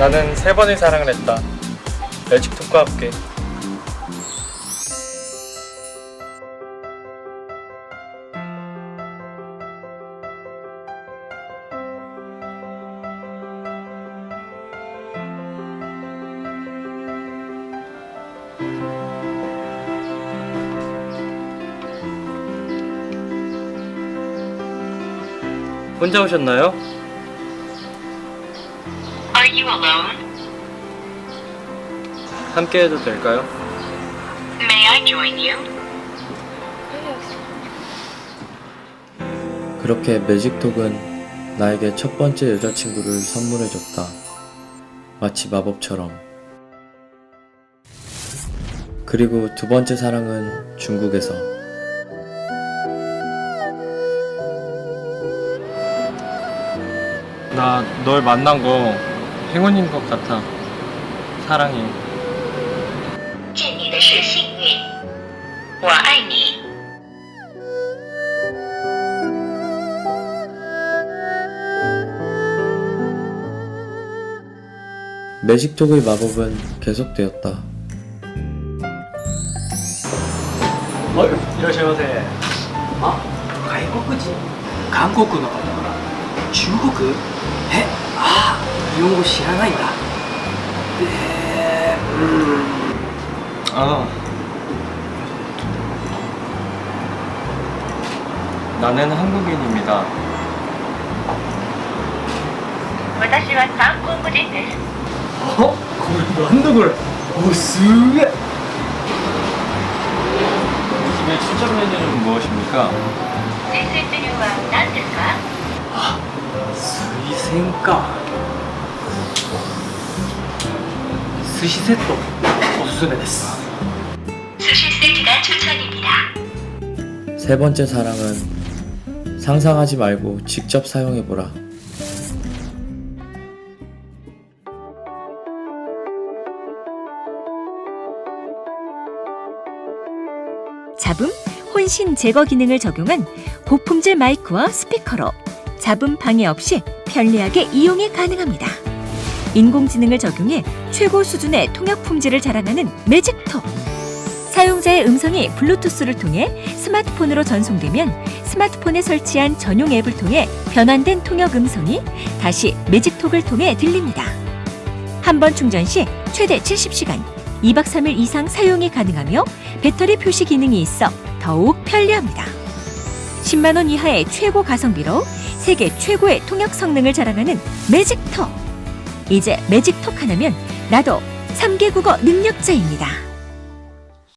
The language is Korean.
나는 세 번의 사랑을 했다. 매직톡과 함께. 혼자 오셨나요? Are you alone? 함께 해도 될까요? May I join you? 그렇게 매직톡은 나에게 첫 번째 여자친구를 선물해줬다. 마치 마법처럼. 그리고 두 번째 사랑은 중국에서. 나 널 만난 거 행운인 것 같아. 사랑해. 见你的是幸运，我爱你。 매직톡의 마법은 계속되었다. いらっしゃいませ。あ外国人韓国の方から中国え ああ日本語知らないんだでうん 아. 나는 한국인입니다. 私は韓国人です。あこれなんだこれおすげえ 집의 추천 메뉴는 무엇입니까? 先生メニューは何ですか推薦か 寿司セットおすすめです 스시 세트가 추천입니다. 세 번째 사랑은 상상하지 말고 직접 사용해보라. 잡음, 혼신 제거 기능을 적용한 고품질 마이크와 스피커로 잡음 방해 없이 편리하게 이용이 가능합니다. 인공지능을 적용해 최고 수준의 통역 품질을 자랑하는 매직톡. 사용자의 음성이 블루투스를 통해 스마트폰으로 전송되면 스마트폰에 설치한 전용 앱을 통해 변환된 통역 음성이 다시 매직톡을 통해 들립니다. 한 번 충전 시 최대 70시간, 2박 3일 이상 사용이 가능하며 배터리 표시 기능이 있어 더욱 편리합니다. 10만 원 이하의 최고 가성비로 세계 최고의 통역 성능을 자랑하는 매직톡. 이제 매직톡 하나면 나도 3개 국어 능력자입니다.